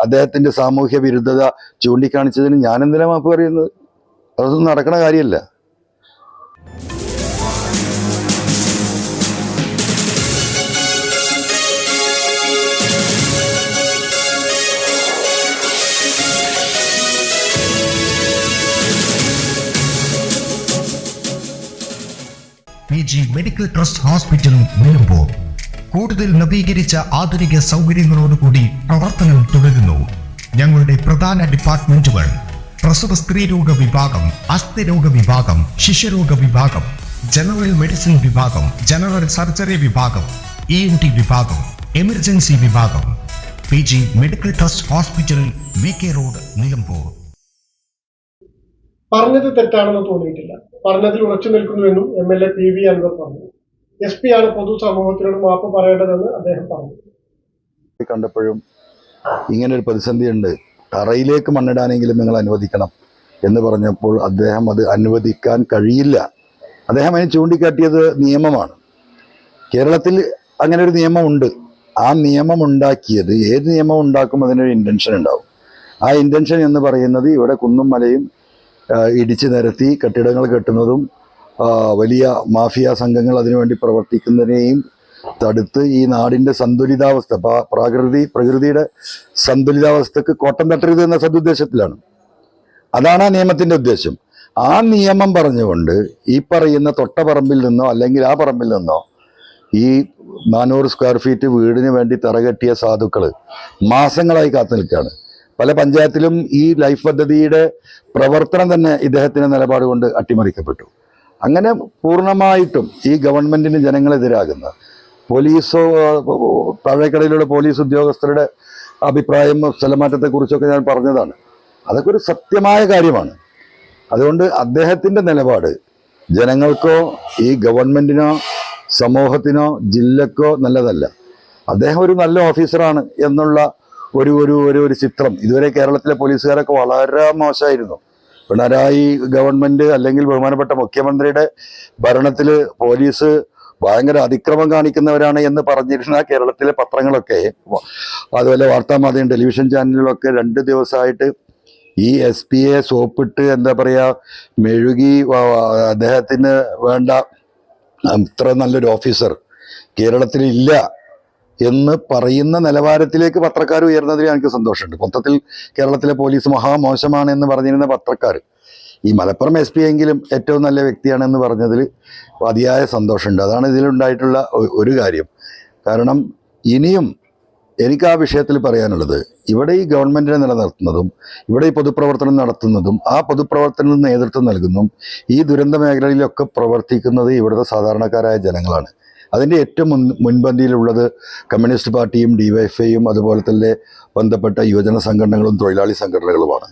അദ്ദേഹത്തിന്റെ സാമൂഹ്യ വിരുദ്ധത ചൂണ്ടിക്കാണിച്ചതിന് ഞാൻ എന്തിനാ മാപ്പ് പറയുന്നത്? അതൊന്നും നടക്കണ കാര്യമല്ല. G medical trust hospital Nilambur കൂടുതൽ നവീകരിച്ച ആധുനിക സൗകര്യങ്ങളോടുകൂടി പ്രവർത്തനം തുടരുന്നു. ഞങ്ങളുടെ പ്രധാന ഡിപ്പാർട്ട്മെന്റുകൾ പ്രസവ സ്ത്രീരോഗ വിഭാഗം അസ്ഥിരോഗ വിഭാഗം ശിശുരോഗ വിഭാഗം ജനറൽ മെഡിസിൻ വിഭാഗം ജനറൽ സർജറി വിഭാഗം ഇ എൻ ടി വിഭാഗം എമർജൻസി വിഭാഗം P G medical trust hospital V K road Nilambur. പറഞ്ഞത് തെറ്റാണെന്ന് തോന്നിയിട്ടില്ല. പറഞ്ഞതിൽ ഉറച്ചു നിൽക്കുന്നുവെന്നും M L A P V Anvar പറഞ്ഞു. എസ് പി ആണ് പൊതുസമൂഹത്തിനോട് മാപ്പ് പറയേണ്ടതെന്ന് അദ്ദേഹം പറഞ്ഞു. കണ്ടപ്പോഴും പ്രതിസന്ധി ഉണ്ട് തറയിലേക്ക് മണ്ണിടാനെങ്കിലും നിങ്ങൾ അനുവദിക്കണം എന്ന് പറഞ്ഞപ്പോൾ അദ്ദേഹം അത് അനുവദിക്കാൻ കഴിയില്ല. അദ്ദേഹം അതിന് ചൂണ്ടിക്കാട്ടിയത് നിയമമാണ്. കേരളത്തിൽ അങ്ങനെ ഒരു നിയമമുണ്ട്. ആ നിയമം ഉണ്ടാക്കിയത് ഏത് നിയമം ഉണ്ടാക്കും അതിനൊരു ഇന്റൻഷൻ ഉണ്ടാവും. ആ ഇന്റൻഷൻ എന്ന് പറയുന്നത് ഇവിടെ കുന്നും മലയും ഇടിച്ചു നിരത്തി കെട്ടിടങ്ങൾ കെട്ടുന്നതും വലിയ മാഫിയ സംഘങ്ങൾ അതിനുവേണ്ടി പ്രവർത്തിക്കുന്നതിനെയും തടുത്ത് ഈ നാടിന്റെ സന്തുലിതാവസ്ഥ പ്രാകൃതി പ്രകൃതി പ്രകൃതിയുടെ സന്തുലിതാവസ്ഥക്ക് കോട്ടം തട്ടരുത് എന്ന സതുദ്ദേശത്തിലാണ് അതാണ് ആ നിയമത്തിന്റെ ഉദ്ദേശം. ആ നിയമം പറഞ്ഞുകൊണ്ട് ഈ പറയുന്ന തൊട്ടപറമ്പിൽ നിന്നോ അല്ലെങ്കിൽ ആ പറമ്പിൽ നിന്നോ ഈ നാനൂറ് സ്ക്വയർ ഫീറ്റ് വീടിന് വേണ്ടി തറകെട്ടിയ സാധുക്കൾ മാസങ്ങളായി കാത്തു നിൽക്കുകയാണ്. പല പഞ്ചായത്തിലും ഈ ലൈഫ് പദ്ധതിയുടെ പ്രവർത്തനം തന്നെ ഇദ്ദേഹത്തിന്റെ നിലപാട് കൊണ്ട് അട്ടിമറിക്കപ്പെട്ടു. അങ്ങനെ പൂർണമായിട്ടും ഈ ഗവൺമെന്റിന് ജനങ്ങളെതിരാകുന്ന പോലീസോ താഴേക്കടയിലുള്ള പോലീസ് ഉദ്യോഗസ്ഥരുടെ അഭിപ്രായം സ്ഥലമാറ്റത്തെക്കുറിച്ചൊക്കെ ഞാൻ പറഞ്ഞതാണ്. അതൊക്കെ ഒരു സത്യമായ കാര്യമാണ്. അതുകൊണ്ട് അദ്ദേഹത്തിന്റെ നിലപാട് ജനങ്ങൾക്കോ ഈ ഗവൺമെന്റിനോ സമൂഹത്തിനോ ജില്ലക്കോ നല്ലതല്ല. അദ്ദേഹം ഒരു നല്ല ഓഫീസറാണ് എന്നുള്ള ഒരു ഒരു ഒരു ചിത്രം. ഇതുവരെ കേരളത്തിലെ പോലീസുകാരൊക്കെ വളരെ മോശമായിരുന്നു. പിണറായി ഗവൺമെന്റ് അല്ലെങ്കിൽ ബഹുമാനപ്പെട്ട മുഖ്യമന്ത്രിയുടെ ഭരണത്തിൽ പോലീസ് ഭയങ്കര അതിക്രമം കാണിക്കുന്നവരാണ് എന്ന് പറഞ്ഞിരുന്ന കേരളത്തിലെ പത്രങ്ങളൊക്കെ. അതുപോലെ വാർത്താമാധ്യമം ടെലിവിഷൻ ചാനലുകളൊക്കെ രണ്ട് ദിവസമായിട്ട് ഈ എസ് പി എ സോപ്പിട്ട് എന്താ പറയാ മെഴുകി അദ്ദേഹത്തിന് വേണ്ട ഇത്ര നല്ലൊരു ഓഫീസർ കേരളത്തിൽ ഇല്ല എന്ന് പറയുന്ന നിലവാരത്തിലേക്ക് പത്രക്കാർ ഉയർന്നതിൽ എനിക്ക് സന്തോഷമുണ്ട്. മൊത്തത്തിൽ കേരളത്തിലെ പോലീസ് മഹാമോശമാണ് എന്ന് പറഞ്ഞിരുന്ന പത്രക്കാർ. ഈ മലപ്പുറം എസ് പി എങ്കിലും ഏറ്റവും നല്ല വ്യക്തിയാണെന്ന് പറഞ്ഞതിൽ അതിയായ സന്തോഷമുണ്ട്. അതാണ് ഇതിലുണ്ടായിട്ടുള്ള ഒരു കാര്യം. കാരണം ഇനിയും എനിക്ക് ആ വിഷയത്തിൽ പറയാനുള്ളത് ഇവിടെ ഈ ഗവൺമെന്റിനെ നിലനിർത്തുന്നതും ഇവിടെ ഈ പൊതുപ്രവർത്തനം നടത്തുന്നതും ആ പൊതുപ്രവർത്തനത്തിന് നേതൃത്വം നൽകുന്നതും ഈ ദുരന്ത മേഖലയിലൊക്കെ പ്രവർത്തിക്കുന്നത് ഇവിടുത്തെ സാധാരണക്കാരായ ജനങ്ങളാണ്. അതിന്റെ ഏറ്റവും മുൻ മുൻപന്തിയിലുള്ളത് കമ്മ്യൂണിസ്റ്റ് പാർട്ടിയും ഡിവൈഎഫ്ഐയും അതുപോലെ തന്നെ ബന്ധപ്പെട്ട യുവജന സംഘടനകളും തൊഴിലാളി സംഘടനകളുമാണ്.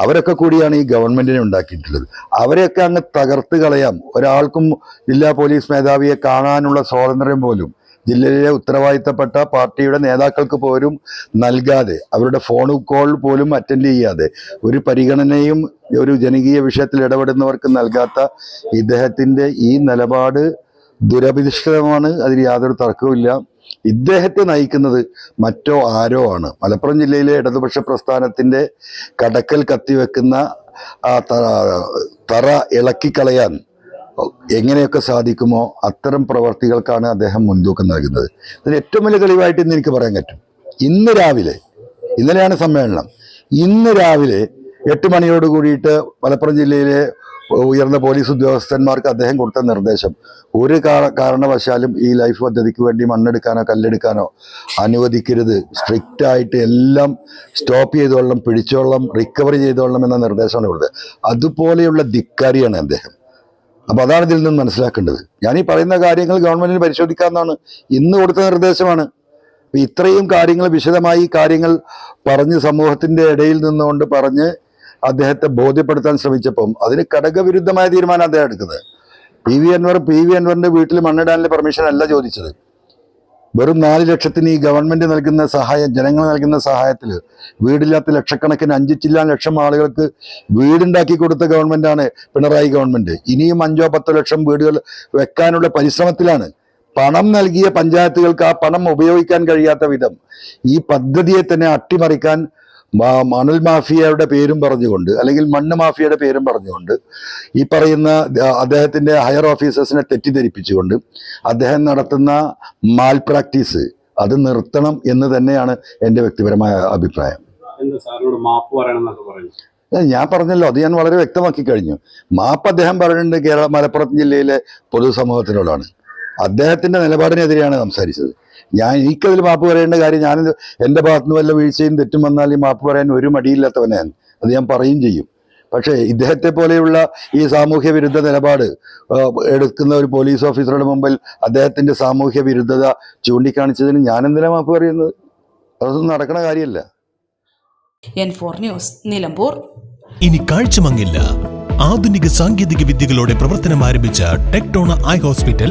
അവരൊക്കെ കൂടിയാണ് ഈ ഗവൺമെന്റിനെ ഉണ്ടാക്കിയിട്ടുള്ളത്. അവരെയൊക്കെ അങ്ങ് തകർത്ത് കളയാം. ഒരാൾക്കും ജില്ലാ പോലീസ് മേധാവിയെ കാണാനുള്ള സ്വാതന്ത്ര്യം പോലും ജില്ലയിലെ ഉത്തരവാദിത്തപ്പെട്ട പാർട്ടിയുടെ നേതാക്കൾക്ക് പോലും നൽകാതെ അവരുടെ ഫോൺ കോൾ പോലും അറ്റൻഡ് ചെയ്യാതെ ഒരു പരിഗണനയും ഒരു ജനകീയ വിഷയത്തിൽ ഇടപെടുന്നവർക്ക് നൽകാത്ത ഇദ്ദേഹത്തിന്റെ ഈ നിലപാട് ദുരഭിധിഷ്ഠിതമാണ് അതിന് യാതൊരു തർക്കവുമില്ല ഇദ്ദേഹത്തെ നയിക്കുന്നത് മറ്റോ ആരോ ആണ്. മലപ്പുറം ജില്ലയിലെ ഇടതുപക്ഷ പ്രസ്ഥാനത്തിന്റെ കടക്കൽ കത്തിവെക്കുന്ന ആ തറ ഇളക്കിക്കളയാൻ എങ്ങനെയൊക്കെ സാധിക്കുമോ അത്തരം പ്രവർത്തികൾക്കാണ് അദ്ദേഹം മുൻതൂക്കം നൽകുന്നത്. ഇതിന് ഏറ്റവും വലിയ തെളിവായിട്ട് ഇന്ന് എനിക്ക് പറയാൻ പറ്റും. ഇന്ന് രാവിലെ ഇന്നലെയാണ് സമ്മേളനം. ഇന്ന് രാവിലെ എട്ട് മണിയോട് കൂടിയിട്ട് മലപ്പുറം ജില്ലയിലെ ഉയർന്ന പോലീസ് ഉദ്യോഗസ്ഥന്മാർക്ക് അദ്ദേഹം കൊടുത്ത നിർദ്ദേശം. ഒരു കാരണവശാലും ഈ ലൈഫ് പദ്ധതിക്ക് വേണ്ടി മണ്ണെടുക്കാനോ കല്ലെടുക്കാനോ അനുവദിക്കരുത്. സ്ട്രിക്റ്റ് ആയിട്ട് എല്ലാം സ്റ്റോപ്പ് ചെയ്തോളണം പിടിച്ചോളണം റിക്കവർ ചെയ്തോളണം എന്ന നിർദ്ദേശമാണ് കൊടുത്തത്. അതുപോലെയുള്ള ധിക്കാരിയാണ് അദ്ദേഹം. അപ്പൊ അതാണ് ഇതിൽ നിന്ന് മനസ്സിലാക്കേണ്ടത്. ഞാൻ ഈ പറയുന്ന കാര്യങ്ങൾ ഗവൺമെന്റിന് പരിശോധിക്കാമെന്നാണ് ഇന്ന് കൊടുത്ത നിർദ്ദേശമാണ്. ഇത്രയും കാര്യങ്ങൾ വിശദമായി കാര്യങ്ങൾ പറഞ്ഞ് സമൂഹത്തിന്റെ ഇടയിൽ നിന്നുകൊണ്ട് പറഞ്ഞ് അദ്ദേഹത്തെ ബോധ്യപ്പെടുത്താൻ ശ്രമിച്ചപ്പം അതിന് ഘടകവിരുദ്ധമായ തീരുമാനം അദ്ദേഹം എടുത്തത് P V Anvar P V അൻവറിന്റെ വീട്ടിൽ മണ്ണിടാനുള്ള പെർമിഷൻ അല്ല ചോദിച്ചത്. വെറും നാല് ലക്ഷത്തിന് ഈ ഗവൺമെന്റ് നൽകുന്ന സഹായം ജനങ്ങൾ നൽകുന്ന സഹായത്തിൽ വീടില്ലാത്ത ലക്ഷക്കണക്കിന് അഞ്ച് ചില്ലാൻ ലക്ഷം ആളുകൾക്ക് വീടുണ്ടാക്കി കൊടുത്ത ഗവൺമെന്റാണ് പിണറായി ഗവൺമെന്റ് ഇനിയും അഞ്ചോ പത്തോ ലക്ഷം വീടുകൾ വെക്കാനുള്ള പരിശ്രമത്തിലാണ് പണം നൽകിയ പഞ്ചായത്തുകൾക്ക് ആ പണം ഉപയോഗിക്കാൻ കഴിയാത്ത വിധം ഈ പദ്ധതിയെ തന്നെ അട്ടിമറിക്കാൻ മണൽ മാഫിയയുടെ പേരും പറഞ്ഞുകൊണ്ട് അല്ലെങ്കിൽ മണ്ണ് മാഫിയയുടെ പേരും പറഞ്ഞുകൊണ്ട് ഈ പറയുന്ന അദ്ദേഹത്തിന്റെ അദ്ദേഹത്തിന്റെ ഹയർ ഓഫീസേഴ്സിനെ തെറ്റിദ്ധരിപ്പിച്ചുകൊണ്ട് അദ്ദേഹം നടത്തുന്ന മാൽ പ്രാക്ടീസ് അത് നിർത്തണം എന്ന് തന്നെയാണ് എന്റെ വ്യക്തിപരമായ അഭിപ്രായം. ഞാൻ പറഞ്ഞല്ലോ അത് ഞാൻ വളരെ വ്യക്തമാക്കി കഴിഞ്ഞു. മാപ്പ് അദ്ദേഹം പറയുന്നുണ്ട് കേരള മലപ്പുറം ജില്ലയിലെ പൊതുസമൂഹത്തിനോടാണ്. അദ്ദേഹത്തിന്റെ നിലപാടിനെതിരെയാണ് സംസാരിച്ചത്. ഞാൻ എനിക്കതിൽ മാപ്പ് പറയേണ്ട കാര്യം ഞാൻ എന്റെ ഭാഗത്ത് നിന്ന് വല്ല വീഴ്ചയും തെറ്റും വന്നാൽ ഈ മാപ്പ് പറയാൻ ഒരു മടിയില്ലാത്തവനാണ് അത് ഞാൻ പറയും ചെയ്യും. പക്ഷേ ഇദ്ദേഹത്തെ പോലെയുള്ള ഈ സാമൂഹ്യ വിരുദ്ധ നിലപാട് എടുക്കുന്ന ഒരു പോലീസ് ഓഫീസറുടെ മുമ്പിൽ അദ്ദേഹത്തിന്റെ സാമൂഹ്യ വിരുദ്ധത ചൂണ്ടിക്കാണിച്ചതിന് ഞാൻ എന്തിനാ മാപ്പ് പറയുന്നത്? അതൊന്നും നടക്കണ കാര്യമല്ല. N four news Nilambur. ഇനി കാഴ്ചമങ്ങില്ല ആധുനിക സാങ്കേതിക വിദ്യകളോടെ പ്രവർത്തനം ആരംഭിച്ച ടെക്ടോണ ഐ ഹോസ്പിറ്റൽ